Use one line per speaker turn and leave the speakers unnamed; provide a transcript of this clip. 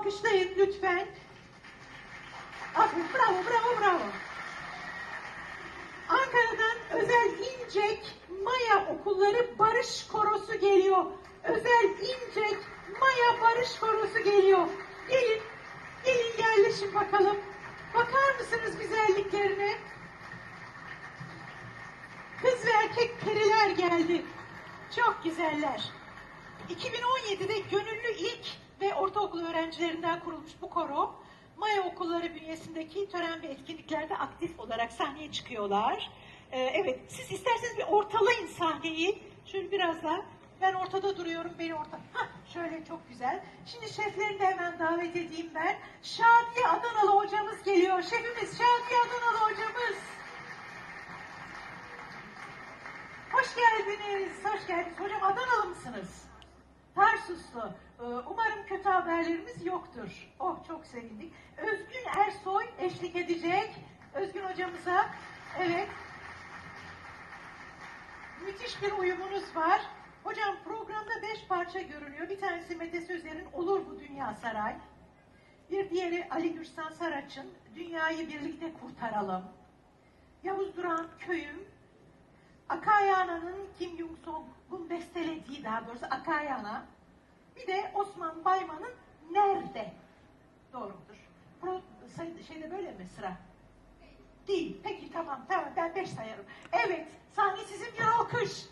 alkışlayın lütfen. Aferin, bravo, bravo, bravo. Ankara'dan Özel İncek Maya Okulları Barış Korosu geliyor. Özel İncek Maya Barış Korosu geliyor. Gelin, gelin yerleşin bakalım. Bakar mısınız güzelliklerine? Kız ve erkek periler geldi. Çok güzeller. 2017'de gönüllü ilk ve ortaokul öğrencilerinden kurulmuş bu koro, Maya okulları bünyesindeki tören ve etkinliklerde aktif olarak sahneye çıkıyorlar. Ee, evet, siz isterseniz bir ortalayın sahneyi. Şöyle biraz daha. Ben ortada duruyorum, beni orta... Hah, şöyle çok güzel. Şimdi şeflerini de hemen davet edeyim ben. Şadiye Adanalı hocamız geliyor. Şefimiz Şadiye Adanalı hocamız. Hoş geldiniz, hoş geldiniz. Hocam Adanalı mısınız? Tarsuslu. Ee, Umarım kötü haberlerimiz yoktur. Oh çok sevindik. Özgün Ersoy eşlik edecek. Özgün hocamıza. Evet. Müthiş bir uyumunuz var. Hocam programda beş parça görünüyor. Bir tanesi Mete Sözler'in Olur Bu Dünya Saray. Bir diğeri Ali Gürstan Saraç'ın Dünyayı Birlikte Kurtaralım. Yavuz Duran Köyüm, Akayana'nın Kim Jung Song'un daha doğrusu Akayana. Bir de Osman Bayman'ın Nerede? Doğrudur. Pro, şeyde böyle mi sıra? Değil. Peki tamam tamam ben beş sayarım. Evet sahne sizin bir alkış.